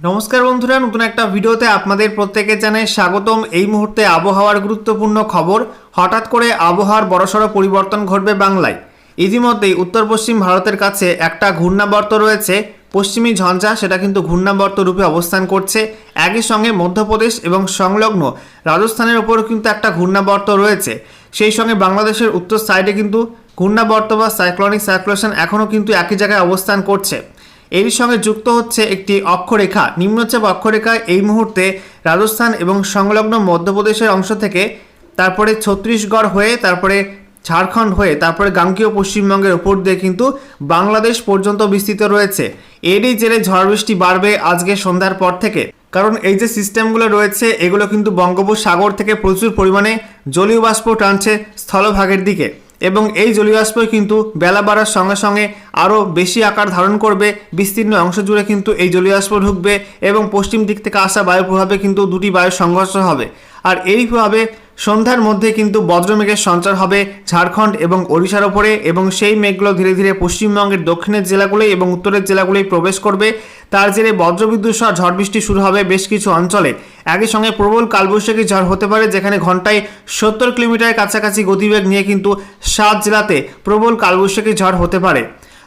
নমস্কার বন্ধুরা, নতুন একটা ভিডিওতে আপনাদের প্রত্যেকে জানাই স্বাগতম। এই মুহূর্তে আবহাওয়ার গুরুত্বপূর্ণ খবর, হঠাৎ করে আবহাওয়ার বড়সড় পরিবর্তন ঘটবে বাংলায়। ইতিমধ্যেই উত্তর পশ্চিম ভারতের কাছে একটা ঘূর্ণাবর্ত রয়েছে, পশ্চিমী ঝঞ্ঝা সেটা কিন্তু ঘূর্ণাবর্ত রূপে অবস্থান করছে। একই সঙ্গে মধ্যপ্রদেশ এবং সংলগ্ন রাজস্থানের ওপরও কিন্তু একটা ঘূর্ণাবর্ত রয়েছে। সেই সঙ্গে বাংলাদেশের উত্তর সাইডে কিন্তু ঘূর্ণাবর্ত বা সাইক্লনিক সার্কুলেশন এখনও কিন্তু একই জায়গায় অবস্থান করছে। এরই সঙ্গে যুক্ত হচ্ছে একটি অক্ষরেখা। নিম্নচাপ অক্ষরেখা এই মুহূর্তে রাজস্থান এবং সংলগ্ন মধ্যপ্রদেশের অংশ থেকে তারপরে ছত্তিশগড় হয়ে, তারপরে ঝাড়খণ্ড হয়ে, তারপরে গাঙ্গীয় পশ্চিমবঙ্গের ওপর দিয়ে কিন্তু বাংলাদেশ পর্যন্ত বিস্তৃত রয়েছে। এরই জেরে ঝড় বৃষ্টি বাড়বে আজকে সন্ধ্যার পর থেকে। কারণ এই যে সিস্টেমগুলো রয়েছে, এগুলো কিন্তু বঙ্গোপসাগর থেকে প্রচুর পরিমাণে জলীয় বাষ্প টানছে স্থলভাগের দিকে। এবং এই জলীয় বাষ্পই কিন্তু বেলা বাড়ার সঙ্গে সঙ্গে আরও বেশি আকার ধারণ করবে। বিস্তীর্ণ অংশ জুড়ে কিন্তু এই জলীয়বাষ্প ঢুকবে এবং পশ্চিম দিক থেকে আসা বায়ু প্রভাবে কিন্তু দুটি বায়ুর সংঘর্ষ হবে। আর এই প্রভাবে সন্ধ্যার মধ্যে কিন্তু বজ্রমেঘের সঞ্চার হবে ঝাড়খণ্ড এবং ওড়িশার ওপরে এবং সেই মেঘগুলো ধীরে ধীরে পশ্চিমবঙ্গের দক্ষিণের জেলাগুলোই এবং উত্তরের জেলাগুলোই প্রবেশ করবে। তার জেরে বজ্রবিদ্যুৎ সহ ঝড় বৃষ্টি শুরু হবে বেশ কিছু অঞ্চলে। একই সঙ্গে প্রবল কালবৈশাখী ঝড় হতে পারে যেখানে ঘন্টায় সত্তর কিলোমিটারের কাছাকাছি গতিবেগ নিয়ে কিন্তু সাত জেলাতে প্রবল কালবৈশাখী ঝড় হতে পারে।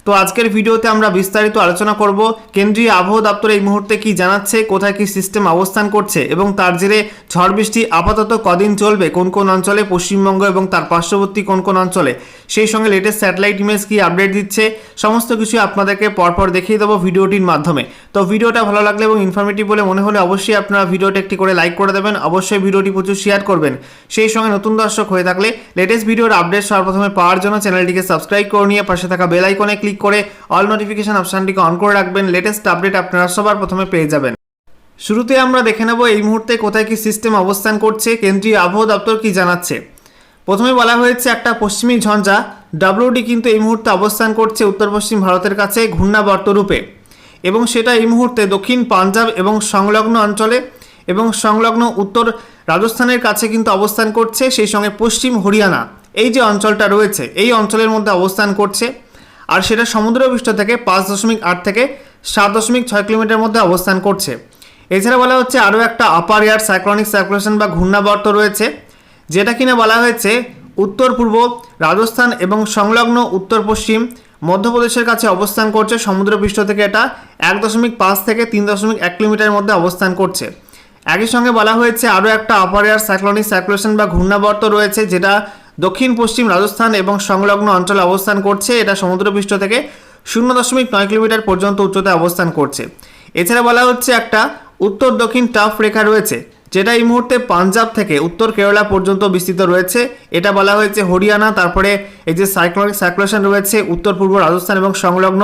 তো আজকের ভিডিওতে আমরা বিস্তারিত আলোচনা করব। কেন্দ্রীয় আবহাওয়া দপ্তর এই মুহূর্তে কি জানাচ্ছে, কোথায় কি সিস্টেম অবস্থান করছে এবং তার জেরে ঝড় বৃষ্টি আপাতত কদিন চলবে, কোন কোন অঞ্চলে, পশ্চিমবঙ্গ এবং তার পার্শ্ববর্তী কোন কোন অঞ্চলে? সেই সঙ্গে লেটেস্ট স্যাটেলাইট ইমেজ কি আপডেট দিচ্ছে, সমস্ত কিছু আপনাদেরকে পরপর দেখিয়ে দেবো ভিডিওটির মাধ্যমে। তো ভিডিওটা ভালো লাগলে এবং ইনফরমেটিভ বলে মনে হলে অবশ্যই আপনারা ভিডিওটা একটি করে লাইক করে দেবেন, অবশ্যই ভিডিওটি প্রচুর শেয়ার করবেন। সেই সঙ্গে নতুন দর্শক হয়ে থাকলে লেটেস্ট ভিডিওর আপডেট সর্বপ্রথমে পাওয়ার জন্য চ্যানেলটিকে সাবস্ক্রাইব করে নিয়ে পাশে থাকা বেল আইকনে ক্লিক করে অল নোটিফিকেশন অপশানটিকে অন করে রাখবেন লেটেস্ট আপডেট আপনারা সবার প্রথমে পেয়ে যাবেন। শুরুতে আমরা দেখে নেব এই মুহূর্তে কোথায় কি সিস্টেম অবস্থান করছে, কেন্দ্রীয় আবহাওয়া দপ্তর কি জানাচ্ছে? প্রথমে বলা হয়েছে একটা পশ্চিমী ঝঞ্ঝা ডাব্লিউডি কিন্তু এই মুহূর্তে অবস্থান করছে উত্তর পশ্চিম ভারতের কাছে, ঘূর্ণাবর্ত রূপে। এবং সেটা এই মুহূর্তে দক্ষিণ পাঞ্জাব এবং সংলগ্ন অঞ্চলে এবং সংলগ্ন উত্তর রাজস্থানের কাছে কিন্তু অবস্থান করছে, সেই সঙ্গে পশ্চিম হরিয়ানা। এই যে অঞ্চলটা রয়েছে, এই অঞ্চলের মধ্যে অবস্থান করছে। আর সেটা সমুদ্রপৃষ্ঠ থেকে পাঁচ দশমিক আট থেকে সাত দশমিক ছয় কিলোমিটার মধ্যে অবস্থান করছে। এছাড়া বলা হচ্ছে আরও একটা আপার এয়ার সাইক্লনিক সার্কুলেশন বা ঘূর্ণাবর্ত রয়েছে, যেটা কিনা বলা হয়েছে উত্তর পূর্ব রাজস্থান এবং সংলগ্ন উত্তর পশ্চিম মধ্যপ্রদেশের কাছে অবস্থান করছে সমুদ্রপৃষ্ঠ থেকে এটা এক দশমিক পাঁচ থেকে তিন দশমিক এক কিলোমিটারের মধ্যে অবস্থান করছে। একই সঙ্গে বলা হয়েছে আরও একটা আপার এয়ার সাইক্লনিক সার্কুলেশন বা ঘূর্ণাবর্ত রয়েছে যেটা দক্ষিণ, পশ্চিম রাজস্থান এবং সংলগ্ন অঞ্চলে অবস্থান করছে। এটা সমুদ্রপৃষ্ঠ থেকে শূন্য দশমিক নয় কিলোমিটার পর্যন্ত উচ্চতায় অবস্থান করছে। এছাড়া বলা হচ্ছে একটা উত্তর দক্ষিণ টাফ রেখা রয়েছে। যেটা এই মুহূর্তে পাঞ্জাব থেকে উত্তর কেরালা পর্যন্ত বিস্তৃত রয়েছে। এটা বলা হয়েছে হরিয়ানা, তারপরে এই যে সাইক্লোনিক সার্কুলেশন রয়েছে উত্তর পূর্ব রাজস্থান এবং সংলগ্ন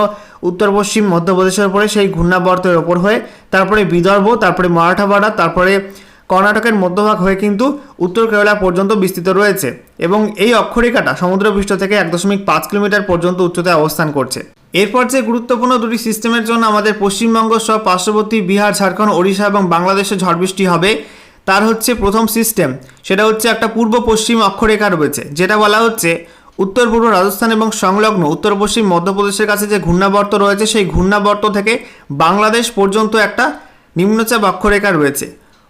উত্তর পশ্চিম মধ্যপ্রদেশের উপরে সেই ঘূর্ণাবর্তের ওপর হয়ে, তারপরে বিদর্ভ, তারপরে মারাঠাওয়াড়া তারপরে কর্ণাটকের মধ্যভাগ হয়ে কিন্তু উত্তর কেরালা পর্যন্ত বিস্তৃত রয়েছে এবং এই অক্ষরেখাটা সমুদ্রপৃষ্ঠ থেকে এক দশমিক পাঁচ কিলোমিটার পর্যন্ত উচ্চতায় অবস্থান করছে। এরপর যে গুরুত্বপূর্ণ দুটি সিস্টেমের জন্য আমাদের পশ্চিমবঙ্গ সহ পার্শ্ববর্তী বিহার, ঝাড়খণ্ড, ওড়িশা এবং বাংলাদেশে ঝড় বৃষ্টি হবে তার হচ্ছে প্রথম সিস্টেম সেটা হচ্ছে একটা পূর্ব পশ্চিম অক্ষরেখা রয়েছে, যেটা বলা হচ্ছে উত্তর পূর্ব রাজস্থান এবং সংলগ্ন উত্তর পশ্চিম মধ্যপ্রদেশের কাছে যে ঘূর্ণাবর্ত রয়েছে, সেই ঘূর্ণাবর্ত থেকে বাংলাদেশ পর্যন্ত একটা নিম্নচাপ অক্ষরেখা রয়েছে,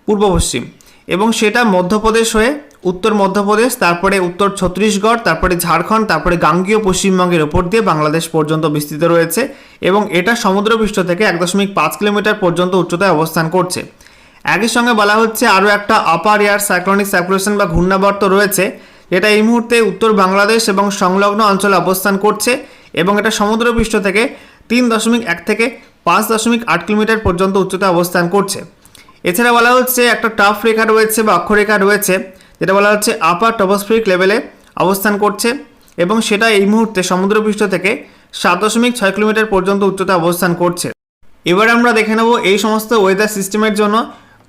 পূর্ব পশ্চিম। এবং সেটা মধ্যপ্রদেশ হয়ে উত্তর মধ্যপ্রদেশ, তারপরে উত্তর ছত্তিশগড়, তারপরে ঝাড়খণ্ড, তারপরে গাঙ্গীয় পশ্চিমবঙ্গের ওপর দিয়ে বাংলাদেশ পর্যন্ত বিস্তৃত রয়েছে এবং এটা সমুদ্রপৃষ্ঠ থেকে এক দশমিক পাঁচ কিলোমিটার পর্যন্ত উচ্চতায় অবস্থান করছে। একই সঙ্গে বলা হচ্ছে আরও একটা আপার এয়ার সাইক্লনিক সার্কুলেশন বা ঘূর্ণাবর্ত রয়েছে, যেটা এই মুহূর্তে উত্তর বাংলাদেশ এবং সংলগ্ন অঞ্চলে অবস্থান করছে এবং এটা সমুদ্রপৃষ্ঠ থেকে তিন দশমিক এক থেকে পাঁচ দশমিক আট কিলোমিটার পর্যন্ত উচ্চতায় অবস্থান করছে। এছাড়া বলা হচ্ছে একটা টাফ রেখা রয়েছে বা অক্ষরেখা রয়েছে, যেটা বলা হচ্ছে আপার টপোস্ফিরিক লেভেলে অবস্থান করছে এবং সেটা এই মুহূর্তে সমুদ্রপৃষ্ঠ থেকে সাত দশমিক ছয় কিলোমিটার পর্যন্ত উচ্চতা অবস্থান করছে। এবার আমরা দেখে নেব এই সমস্ত ওয়েদার সিস্টেমের জন্য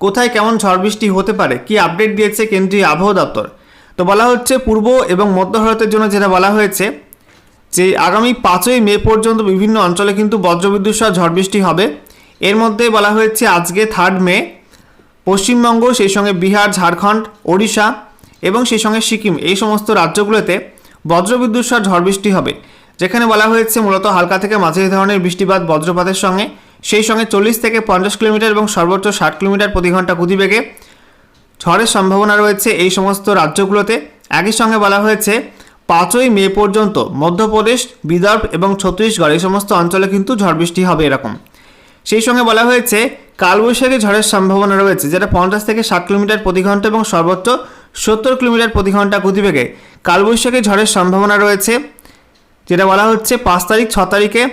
কোথায় কেমন ঝড় বৃষ্টি হতে পারে? কি আপডেট দিয়েছে কেন্দ্রীয় আবহাওয়া দপ্তর? তো বলা হচ্ছে পূর্ব এবং মধ্য ভারতের জন্য যেটা বলা হয়েছে, যে আগামী পাঁচই মে পর্যন্ত বিভিন্ন অঞ্চলে কিন্তু বজ্রবিদ্যুৎ সহ ঝড় বৃষ্টি হবে। এর মধ্যে বলা হয়েছে আজকে থার্ড মে, পশ্চিমবঙ্গ, সেই সঙ্গে বিহার, ঝাড়খণ্ড, ওড়িশা এবং সেই সঙ্গে সিকিম, এই সমস্ত রাজ্যগুলোতে বজ্রবিদ্যুৎ সহ ঝড় বৃষ্টি হবে। যেখানে বলা হয়েছে মূলত হালকা থেকে মাঝারি ধরনের বৃষ্টিপাত বজ্রপাতের সঙ্গে। সেই সঙ্গে চল্লিশ থেকে পঞ্চাশ কিলোমিটার এবং সর্বোচ্চ ষাট কিলোমিটার প্রতি ঘণ্টা গতিবেগে ঝড়ের সম্ভাবনা রয়েছে এই সমস্ত রাজ্যগুলোতে। একই সঙ্গে বলা হয়েছে, পাঁচই মে পর্যন্ত মধ্যপ্রদেশ, বিদর্ভ এবং ছত্তিশগড় এই সমস্ত অঞ্চলে কিন্তু ঝড় বৃষ্টি হবে এরকম। সেই সঙ্গে বলা হয়েছে, কালবৈশাখী ঝড়ের সম্ভাবনা রয়েছে, যেটা পঞ্চাশ থেকে ষাট কিলোমিটার প্রতি ঘণ্টা এবং সর্বোচ্চ সত্তর কিলোমিটার প্রতি ঘণ্টা গতিবেগে। কালবৈশাখী ঝড়ের সম্ভাবনা রয়েছে যেটা বলা হচ্ছে পাঁচ তারিখ, ছ তারিখে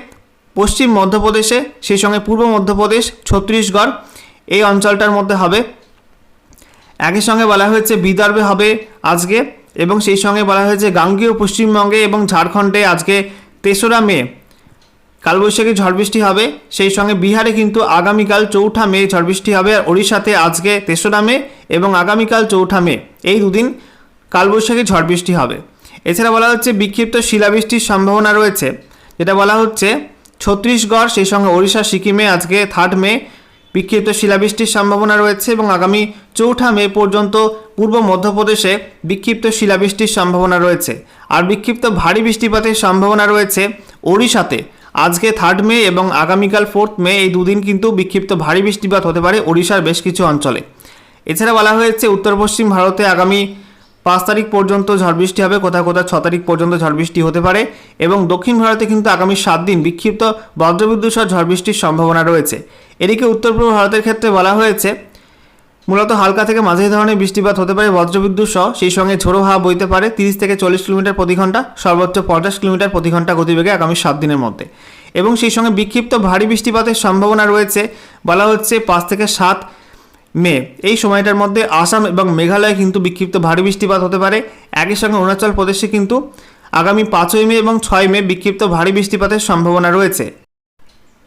পশ্চিম মধ্যপ্রদেশে, সেই সঙ্গে পূর্ব মধ্যপ্রদেশ, ছত্তিশগড়, এই অঞ্চলটার মধ্যে হবে। একই সঙ্গে বলা হয়েছে বিদর্ভে হবে আজকে এবং সেই সঙ্গে বলা হয়েছে গাঙ্গীয় পশ্চিমবঙ্গে এবং ঝাড়খণ্ডে আজকে তেসরা মে। কালবৈশাখী ঝড় বৃষ্টি হবে, সেই সঙ্গে বিহারে কিন্তু আগামীকাল চৌঠা মে ঝড় বৃষ্টি হবে আর ওড়িশাতে আজকে তেসরা মে এবং আগামীকাল চৌঠা মে। এই দুদিন কালবৈশাখী ঝড় বৃষ্টি হবে। এছাড়া বলা হচ্ছে বিক্ষিপ্ত শিলাবৃষ্টির সম্ভাবনা রয়েছে, যেটা বলা হচ্ছে ছত্তিশগড় সেই সঙ্গে ওড়িশা, সিকিমে আজকে থার্ড মে বিক্ষিপ্ত শিলাবৃষ্টির সম্ভাবনা রয়েছে এবং আগামী চৌঠা মে পর্যন্ত পূর্ব মধ্যপ্রদেশে বিক্ষিপ্ত শিলাবৃষ্টির সম্ভাবনা রয়েছে। আর বিক্ষিপ্ত ভারী বৃষ্টিপাতের সম্ভাবনা রয়েছে ওড়িশাতে। আজকে থার্ড মে এবং আগামীকাল ফোর্থ মে এই দুদিন কিন্তু বিক্ষিপ্ত ভারী বৃষ্টিপাত হতে পারে ওড়িশার বেশ কিছু অঞ্চলে। এছাড়া বলা হয়েছে উত্তর পশ্চিম ভারতে আগামী পাঁচ তারিখ পর্যন্ত ঝড় বৃষ্টি হবে কোথাও কোথাও ছ তারিখ পর্যন্ত ঝড় বৃষ্টি হতে পারে এবং দক্ষিণ ভারতে কিন্তু আগামী সাত দিন বিক্ষিপ্ত বজ্রবিদ্যুৎ সহ ঝড় বৃষ্টির সম্ভাবনা রয়েছে। এদিকে উত্তর পূর্ব ভারতের ক্ষেত্রে বলা হয়েছে, মূলত হালকা থেকে মাঝারি ধরনের বৃষ্টিপাত হতে পারে বজ্রবিদ্যুৎ সহ, সেই সঙ্গে ঝোড়ো হাওয়া বইতে পারে তিরিশ থেকে চল্লিশ কিলোমিটার প্রতি ঘণ্টা, সর্বোচ্চ পঞ্চাশ কিলোমিটার প্রতি ঘণ্টা গতিবেগে আগামী সাত দিনের মধ্যে। এবং সেই সঙ্গে বিক্ষিপ্ত ভারী বৃষ্টিপাতের সম্ভাবনা রয়েছে, বলা হচ্ছে পাঁচ থেকে সাত মে। এই সময়টার মধ্যে আসাম এবং মেঘালয়ে কিন্তু বিক্ষিপ্ত ভারী বৃষ্টিপাত হতে পারে। একই সঙ্গে অরুণাচল প্রদেশে কিন্তু আগামী পাঁচই মে এবং ছয় মে বিক্ষিপ্ত ভারী বৃষ্টিপাতের সম্ভাবনা রয়েছে।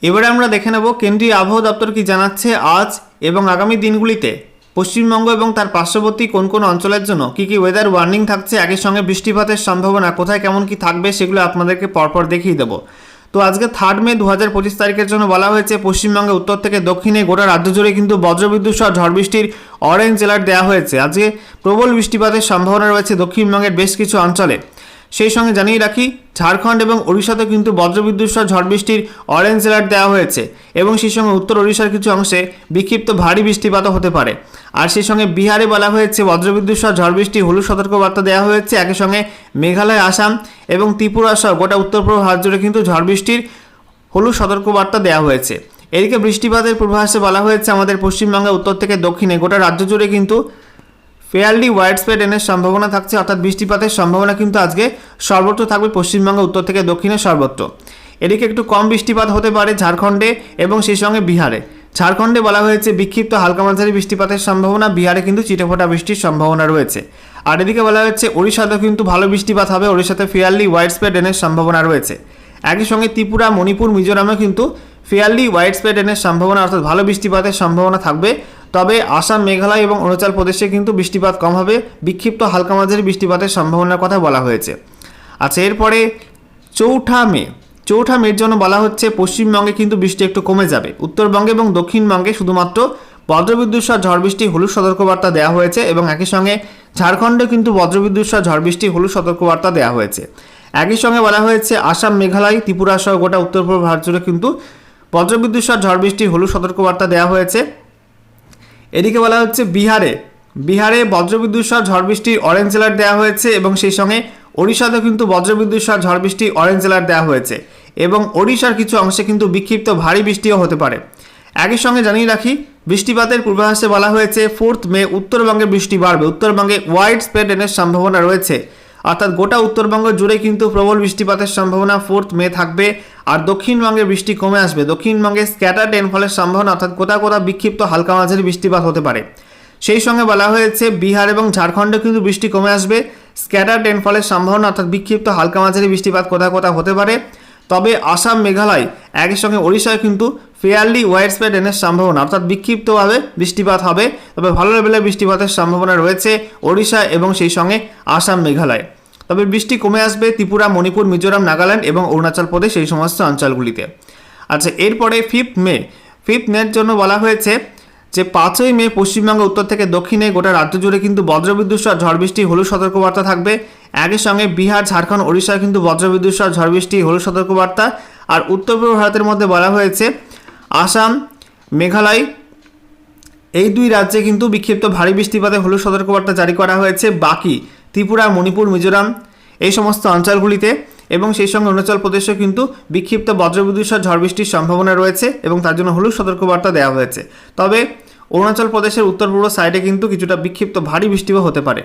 এবারে আমরা দেখে নেব কেন্দ্রীয় আবহাওয়া দপ্তর কি জানাচ্ছে আজ এবং আগামী দিনগুলিতে। পশ্চিমবঙ্গ এবং তার পার্শ্ববর্তী কোন কোন অঞ্চলের জন্য কি কি ওয়েদার ওয়ার্নিং থাকছে, একই সঙ্গে বৃষ্টিপাতের সম্ভাবনা কোথায়, কেমন কি থাকবে, সেগুলো আপনাদেরকে পরপর দেখিয়ে দেবো। তো আজকে থার্ড মে দু হাজার পঁচিশ তারিখের জন্য বলা হয়েছে পশ্চিমবঙ্গে উত্তর থেকে দক্ষিণে গোটা রাজ্য জুড়ে কিন্তু বজ্রবিদ্যুৎ সহ ঝড় বৃষ্টির অরেঞ্জ অ্যালার্ট দেওয়া হয়েছে। আজকে প্রবল বৃষ্টিপাতের সম্ভাবনা রয়েছে দক্ষিণবঙ্গের বেশ কিছু অঞ্চলে। সেই সঙ্গে জানিয়ে রাখি, ঝাড়খণ্ড এবং ওড়িশাতে কিন্তু বজ্রবিদ্যুৎ সহ ঝড় বৃষ্টির অরেঞ্জ অ্যালার্ট দেওয়া হয়েছে এবং সেই সঙ্গে উত্তর ওড়িশার কিছু অংশে বিক্ষিপ্ত ভারী বৃষ্টিপাতও হতে পারে। আর সেই সঙ্গে বিহারে বলা হয়েছে, বজ্রবিদ্যুৎ সহ ঝড় বৃষ্টি, হলুদ সতর্কবার্তা দেওয়া হয়েছে। একই সঙ্গে মেঘালয়, আসাম এবং ত্রিপুরা সহ গোটা উত্তর পূর্ব ভারত জুড়ে কিন্তু ঝড় বৃষ্টির হলুদ সতর্কবার্তা দেওয়া হয়েছে। এদিকে বৃষ্টিপাতের পূর্বাভাসে বলা হয়েছে, আমাদের পশ্চিমবঙ্গের উত্তর থেকে দক্ষিণে গোটা রাজ্য জুড়ে কিন্তু ফেয়ারলি ওয়াইড স্প্রেড এনের সম্ভাবনা থাকছে, অর্থাৎ বৃষ্টিপাতের সম্ভাবনা কিন্তু আজকে সর্বত্র থাকবে, পশ্চিমবঙ্গের উত্তর থেকে দক্ষিণে সর্বত্র। এদিকে একটু কম বৃষ্টিপাত হতে পারে ঝাড়খণ্ডে এবং সেই সঙ্গে বিহারে। ঝাড়খণ্ডে বলা হয়েছে, বিক্ষিপ্ত হালকা মাঝারি বৃষ্টিপাতের সম্ভাবনা, বিহারে কিন্তু চিটেফোঁটা বৃষ্টির সম্ভাবনা রয়েছে। আর এদিকে বলা হচ্ছে ওড়িশাতেও কিন্তু ভালো বৃষ্টিপাত হবে, ওড়িশাতে ফেয়ারলি ওয়াইড স্প্রেড এনের সম্ভাবনা রয়েছে। একই সঙ্গে ত্রিপুরা, মণিপুর মিজোরামে কিন্তু ফেয়ারলি ওয়াইড স্প্রেড এনের সম্ভাবনা, অর্থাৎ ভালো বৃষ্টিপাতের সম্ভাবনা থাকবে। তবে আসাম, মেঘালয় এবং অরুণাচল প্রদেশে কিন্তু বৃষ্টিপাত কম হবে, বিক্ষিপ্ত হালকা মাঝারি বৃষ্টিপাতের সম্ভাবনার কথা বলা হয়েছে। আচ্ছা এরপরে চৌঠা মে চৌঠা মের জন্য বলা হচ্ছে, পশ্চিমবঙ্গে কিন্তু বৃষ্টি একটু কমে যাবে। উত্তরবঙ্গে এবং দক্ষিণবঙ্গে শুধুমাত্র বজ্রবিদ্যুৎ সহ ঝড় বৃষ্টি, হলুদ সতর্কবার্তা দেওয়া হয়েছে এবং একই সঙ্গে ঝাড়খণ্ডে কিন্তু বজ্রবিদ্যুৎ সহ ঝড় বৃষ্টি, হলুদ সতর্কবার্তা দেওয়া হয়েছে। একই সঙ্গে বলা হয়েছে, আসাম, মেঘালয়, ত্রিপুরা সহ গোটা উত্তর পূর্ব ভারত জুড়ে কিন্তু বজ্রবিদ্যুৎ সহ ঝড় বৃষ্টি, হলুদ সতর্কবার্তা দেওয়া হয়েছে। এদিকে বলা হচ্ছে, বিহারে বিহারে বজ্রবিদ্যুৎ সহ ঝড় বৃষ্টির অরেঞ্জ অ্যালার্ট দেওয়া হয়েছে এবং সেই সঙ্গে ওড়িশাতেও কিন্তু বজ্রবিদ্যুৎ সহ ঝড় বৃষ্টি অরেঞ্জ অ্যালার্ট দেওয়া হয়েছে। এবং ওড়িশার কিছু অংশে কিন্তু বিক্ষিপ্ত ভারী বৃষ্টিও হতে পারে। একই সঙ্গে জানিয়ে রাখি, বৃষ্টিপাতের পূর্বাভাসে বলা হয়েছে, ফোর্থ মে উত্তরবঙ্গে বৃষ্টি বাড়বে। উত্তরবঙ্গে ওয়াইড স্প্রেড এনের সম্ভাবনা রয়েছে। অর্থাৎ গোটা উত্তরবঙ্গ জুড়ে কিন্তু প্রবল বৃষ্টিপাতের সম্ভাবনা ফোর্থ মে থাকবে, আর দক্ষিণবঙ্গে বৃষ্টি কমে আসবে। দক্ষিণবঙ্গে স্ক্যাটার রেনফলের সম্ভাবনা, অর্থাৎ কোথাও কোথাও বিক্ষিপ্ত হালকা মাঝারি বৃষ্টিপাত হতে পারে। সেই সঙ্গে বলা হয়েছে, বিহার এবং ঝাড়খণ্ডে কিন্তু বৃষ্টি কমে আসবে। স্ক্যাটার রেনফলের সম্ভাবনা, অর্থাৎ বিক্ষিপ্ত হালকা মাঝারি বৃষ্টিপাত কোথাও কোথাও হতে পারে। তবে আসাম মেঘালয় একই সঙ্গে ওড়িশায় কিন্তু ফেয়ারলি ওয়াইড স্প্রেড এনের সম্ভাবনা, অর্থাৎ বিক্ষিপ্তভাবে বৃষ্টিপাত হবে। তবে ভালো লেভেলের বৃষ্টিপাতের সম্ভাবনা রয়েছে ওড়িশা এবং সেই সঙ্গে আসাম মেঘালয়। তবে বৃষ্টি কমে আসবে ত্রিপুরা, মণিপুর, মিজোরাম, নাগাল্যান্ড এবং অরুণাচল প্রদেশ এই সমস্ত অঞ্চলগুলিতে। আচ্ছা এরপরে ফিফথ মে ফিফথ মের জন্য বলা হয়েছে যে পাঁচই মে পশ্চিমবঙ্গ, উত্তর থেকে দক্ষিণে গোটা রাজ্য জুড়ে কিন্তু বজ্রবিদ্যুৎ ঝড় বৃষ্টি, হলুদ সতর্কবার্তা থাকবে। একই সঙ্গে বিহার, ঝাড়খণ্ড ওড়িশায় কিন্তু বজ্রবিদ্যুৎ সহ ঝড় বৃষ্টি হলুদ সতর্কবার্তা। আর উত্তর পূর্ব ভারতের মধ্যে বলা হয়েছে, আসাম, মেঘালয়, এই দুই রাজ্যে কিন্তু বিক্ষিপ্ত ভারী বৃষ্টিপাতে হলুদ সতর্কবার্তা জারি করা হয়েছে। বাকি ত্রিপুরা, মণিপুর, মিজোরাম, এই সমস্ত অঞ্চলগুলিতে এবং সেই সঙ্গে অরুণাচল প্রদেশেও কিন্তু বিক্ষিপ্ত বজ্রবিদ্যুৎ সহ ঝড় বৃষ্টির সম্ভাবনা রয়েছে এবং তার জন্য হলুদ সতর্কবার্তা দেওয়া হয়েছে। তবে অরুণাচল প্রদেশের উত্তর পূর্ব সাইডে কিন্তু কিছুটা বিক্ষিপ্ত ভারী বৃষ্টিও হতে পারে।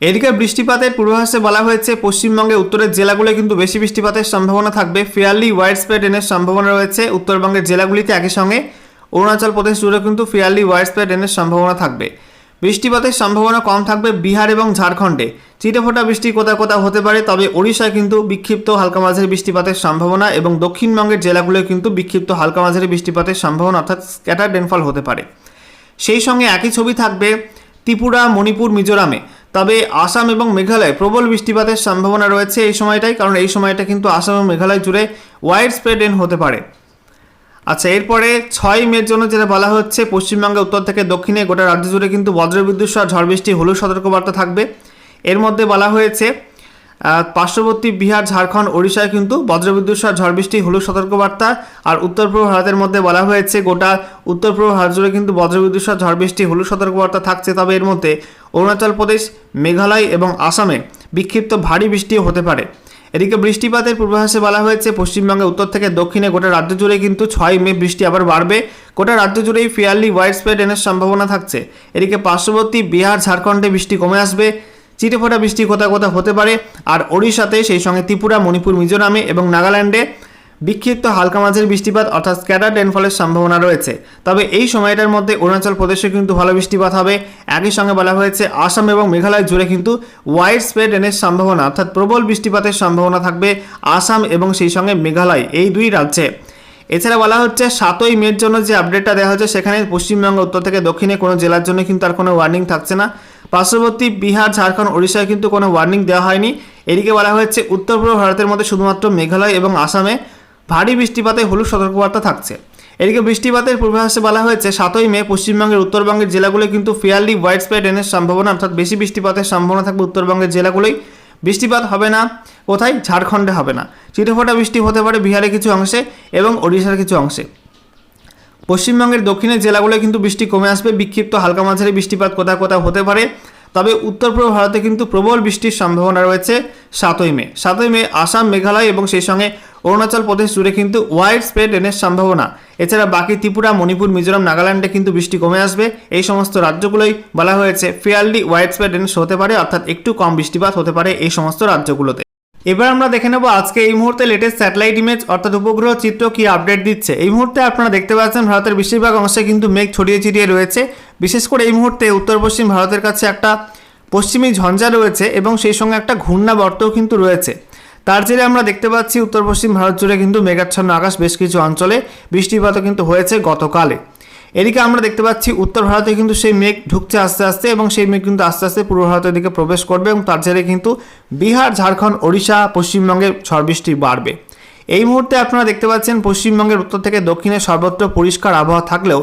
এদিকে বৃষ্টিপাতের পূর্বাভাসে বলা হয়েছে, পশ্চিমবঙ্গের উত্তরের জেলাগুলোয় কিন্তু বেশি বৃষ্টিপাতের সম্ভাবনা থাকবে। ফেয়ারলি ওয়াইড স্প্রেড এনের সম্ভাবনা রয়েছে। উত্তরবঙ্গের জেলাগুলিতে একই সঙ্গে অরুণাচল প্রদেশ জুড়ে কিন্তু ফেয়ারলি ওয়াইড স্প্রেড এনের সম্ভাবনা থাকবে। বৃষ্টিপাতের সম্ভাবনা কম থাকবে বিহার এবং ঝাড়খণ্ডে। চিটেফোঁটা বৃষ্টি কোথাও কোথাও হতে পারে, তবে ওড়িশায় কিন্তু বিক্ষিপ্ত হালকা মাঝারি বৃষ্টিপাতের সম্ভাবনা এবং দক্ষিণবঙ্গের জেলাগুলোয় কিন্তু বিক্ষিপ্ত হালকা মাঝারি বৃষ্টিপাতের সম্ভাবনা, অর্থাৎ স্ক্যাটার রেনফল হতে পারে। সেই সঙ্গে একই ছবি থাকবে ত্রিপুরা, মণিপুর, মিজোরামে। তবে আসাম এবং মেঘালয় প্রবল বৃষ্টিপাতের সম্ভাবনা রয়েছে এই সময়টাই, কারণ এই সময়টা কিন্তু আসাম এবং মেঘালয় জুড়ে ওয়াইড স্প্রেড রেন হতে পারে। আচ্ছা এরপরে ছয় মের জন্য যেটা বলা হচ্ছে, পশ্চিমবঙ্গের উত্তর থেকে দক্ষিণে গোটা রাজ্য জুড়ে কিন্তু বজ্রবিদ্যুৎ সহ ঝড় বৃষ্টি হলুদ সতর্কবার্তা থাকবে। এর মধ্যে বলা হয়েছে পার্শ্ববর্তী বিহার, ঝাড়খণ্ড, ওড়িশায় কিন্তু বজ্রবিদ্যুৎ সহ ঝড় বৃষ্টি, হলুদ সতর্কবার্তা আর উত্তর পূর্ব ভারতের মধ্যে বলা হয়েছে, গোটা উত্তর পূর্ব ভারত জুড়ে কিন্তু বজ্রবিদ্যুৎ সহ ঝড় বৃষ্টি, হলুদ সতর্কবার্তা থাকছে। তবে এর মধ্যে অরুণাচল প্রদেশ, মেঘালয় এবং আসামে বিক্ষিপ্ত ভারী বৃষ্টিও হতে পারে। এদিকে বৃষ্টিপাতের পূর্বাভাসে বলা হয়েছে পশ্চিমবঙ্গে উত্তর থেকে দক্ষিণে গোটা রাজ্য জুড়ে কিন্তু ছয় মে বৃষ্টি আবার বাড়বে। গোটা রাজ্য জুড়েই ফেয়ারলি ওয়াইড স্প্রেড এনের সম্ভাবনা থাকছে। এদিকে পার্শ্ববর্তী বিহার, ঝাড়খণ্ডে বৃষ্টি কমে আসবে। চিটেফোঁটা বৃষ্টি কোথাও কোথাও হতে পারে। আর ওড়িশাতে সেই সঙ্গে ত্রিপুরা, মণিপুর, মিজোরামে এবং নাগাল্যান্ডে বিক্ষিপ্ত হালকা মাঝারি বৃষ্টিপাত অর্থাৎ স্ক্যাটার রেনফলের সম্ভাবনা রয়েছে। তবে এই সময়টার মধ্যে অরুণাচল প্রদেশে কিন্তু ভালো বৃষ্টিপাত হবে। একই সঙ্গে বলা হয়েছে, আসাম এবং মেঘালয় জুড়ে কিন্তু ওয়াইড স্প্রেড রেনের সম্ভাবনা অর্থাৎ প্রবল বৃষ্টিপাতের সম্ভাবনা থাকবে আসাম এবং সেই সঙ্গে মেঘালয় এই দুই রাজ্যে। এছাড়া বলা হচ্ছে, সাতই মের জন্য যে আপডেটটা দেওয়া হচ্ছে সেখানে পশ্চিমবঙ্গ, উত্তর থেকে দক্ষিণে কোনো জেলার জন্য কিন্তু আর কোনো ওয়ার্নিং থাকছে না। পার্শ্ববর্তী বিহার, ঝাড়খণ্ড, ওড়িশায় কিন্তু কোনো ওয়ার্নিং দেওয়া হয়নি। এদিকে বলা হয়েছে উত্তর পূর্ব ভারতের মধ্যে শুধুমাত্র মেঘালয় এবং আসামে ভারী বৃষ্টিপাতে হলুদ সতর্কবার্তা থাকছে। এদিকে বৃষ্টিপাতের পূর্বাভাসে বলা হয়েছে, সাতই মে পশ্চিমবঙ্গের উত্তরবঙ্গের জেলাগুলো কিন্তু ফেয়ারলি ওয়াইড স্প্রেড রেনের সম্ভাবনা, অর্থাৎ বেশি বৃষ্টিপাতের সম্ভাবনা থাকবে উত্তরবঙ্গের জেলাগুলোই বৃষ্টিপাত হবে না, কোথায়? ঝাড়খণ্ডে হবে না। চিটেফোঁটা বৃষ্টি হতে পারে বিহারের কিছু অংশে এবং ওড়িশার কিছু অংশে। পশ্চিমবঙ্গের দক্ষিণের জেলাগুলোয় কিন্তু বৃষ্টি কমে আসবে, বিক্ষিপ্ত হালকা মাঝারি বৃষ্টিপাত কোথাও কোথাও হতে পারে। তবে উত্তর পূর্ব ভারতে কিন্তু প্রবল বৃষ্টির সম্ভাবনা রয়েছে সাতই মে। সাতই মে আসাম, মেঘালয় এবং সেই সঙ্গে অরুণাচল প্রদেশ জুড়ে কিন্তু ওয়াইড স্প্রেড রেনের সম্ভাবনা। এছাড়া বাকি ত্রিপুরা, মণিপুর, মিজোরাম, নাগাল্যান্ডে কিন্তু বৃষ্টি কমে আসবে। এই সমস্ত রাজ্যগুলোই বলা হয়েছে ফেয়ারলি ওয়াইড স্প্রেড রেন হতে পারে, অর্থাৎ একটু কম বৃষ্টিপাত হতে পারে এই সমস্ত রাজ্যগুলোতে। এবার আমরা দেখে নেব আজকে এই মুহূর্তে লেটেস্ট স্যাটেলাইট ইমেজ অর্থাৎ উপগ্রহ চিত্র কি আপডেট দিচ্ছে। এই মুহূর্তে আপনারা দেখতে পাচ্ছেন ভারতের বেশিরভাগ অংশে কিন্তু মেঘ ছড়িয়ে ছিটিয়ে রয়েছে। বিশেষ করে এই মুহূর্তে উত্তর পশ্চিম ভারতের কাছে একটা পশ্চিমী ঝঞ্ঝা রয়েছে এবং সেই সঙ্গে একটা ঘূর্ণাবর্তও কিন্তু রয়েছে। তার জেরে আমরা দেখতে পাচ্ছি উত্তর পশ্চিম ভারত জুড়ে কিন্তু মেঘাচ্ছন্ন আকাশ বেশ কিছু অঞ্চলে বৃষ্টিপাতও কিন্তু হয়েছে গতকালে। এদিকে আমরা দেখতে পাচ্ছি উত্তর ভারতে কিন্তু সেই মেঘ ঢুকছে আস্তে আস্তে এবং সেই মেঘ কিন্তু আস্তে আস্তে পূর্ব ভারতের দিকে প্রবেশ করবে এবং তার জেরে কিন্তু বিহার, ঝাড়খণ্ড, ওড়িশা, পশ্চিমবঙ্গে ঝড় বৃষ্টি বাড়বে। এই মুহূর্তে আপনারা দেখতে পাচ্ছেন পশ্চিমবঙ্গের উত্তর থেকে দক্ষিণে সর্বত্র পরিষ্কার আবহাওয়া থাকলেও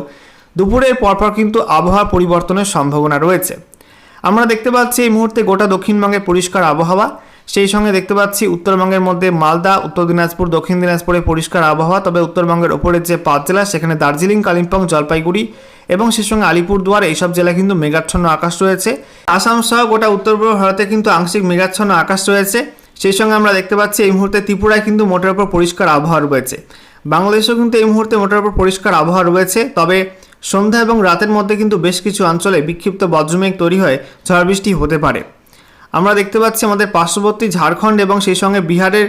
দুপুরের পরপর কিন্তু আবহাওয়া পরিবর্তনের সম্ভাবনা রয়েছে। আমরা দেখতে পাচ্ছি এই মুহূর্তে গোটা দক্ষিণবঙ্গে পরিষ্কার আবহাওয়া। সেই সঙ্গে দেখতে পাচ্ছি উত্তরবঙ্গের মধ্যে মালদা, উত্তর দিনাজপুর, দক্ষিণ দিনাজপুরে পরিষ্কার আবহাওয়া। তবে উত্তরবঙ্গের ওপরের যে পাঁচ জেলা, সেখানে দার্জিলিং, কালিম্পং, জলপাইগুড়ি এবং সেই সঙ্গে আলিপুরদুয়ার, এইসব জেলায় কিন্তু মেঘাচ্ছন্ন আকাশ রয়েছে। আসাম সহ গোটা উত্তর পূর্ব ভারতে কিন্তু আংশিক মেঘাচ্ছন্ন আকাশ রয়েছে। সেই সঙ্গে আমরা দেখতে পাচ্ছি এই মুহূর্তে ত্রিপুরায় কিন্তু মোটের উপর পরিষ্কার আবহাওয়া রয়েছে। বাংলাদেশেও কিন্তু এই মুহূর্তে মোটের উপর পরিষ্কার আবহাওয়া রয়েছে। তবে সন্ধ্যা এবং রাতের মধ্যে কিন্তু বেশ কিছু অঞ্চলে বিক্ষিপ্ত বজ্রমেঘ তৈরি হয়ে, ঝড় বৃষ্টি হতে পারে। আমরা দেখতে পাচ্ছি আমাদের পার্শ্ববর্তী ঝাড়খণ্ড এবং সেই সঙ্গে বিহারের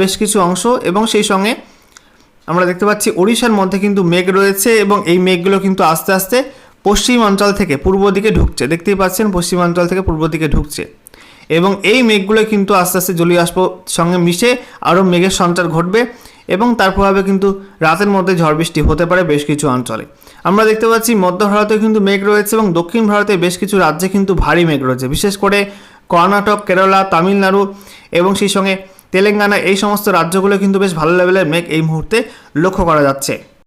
বেশ কিছু অংশ এবং সেই সঙ্গে আমরা দেখতে পাচ্ছি ওড়িশার মধ্যে কিন্তু মেঘ রয়েছে এবং এই মেঘগুলো কিন্তু আস্তে আস্তে পশ্চিমাঞ্চল থেকে পূর্ব দিকে ঢুকছে। দেখতেই পাচ্ছেন পশ্চিমাঞ্চল থেকে পূর্ব দিকে ঢুকছে এবং এই মেঘগুলো কিন্তু আস্তে আস্তে জলীয় সঙ্গে মিশে আরও মেঘের সঞ্চার ঘটবে এবং তার প্রভাবে কিন্তু রাতের মধ্যে ঝড় বৃষ্টি হতে পারে বেশ কিছু অঞ্চলে। আমরা দেখতে পাচ্ছি মধ্য ভারতে কিন্তু মেঘ রয়েছে এবং দক্ষিণ ভারতে বেশ কিছু রাজ্যে কিন্তু ভারী মেঘ রয়েছে। বিশেষ করে কর্ণাটক, কেরালা, তামিলনাড়ু এবং সেই সঙ্গে তেলেঙ্গানা, এই সমস্ত রাজ্যগুলো কিন্তু বেশ ভালো লেভেলের মেঘ এই মুহূর্তে লক্ষ্য করা যাচ্ছে।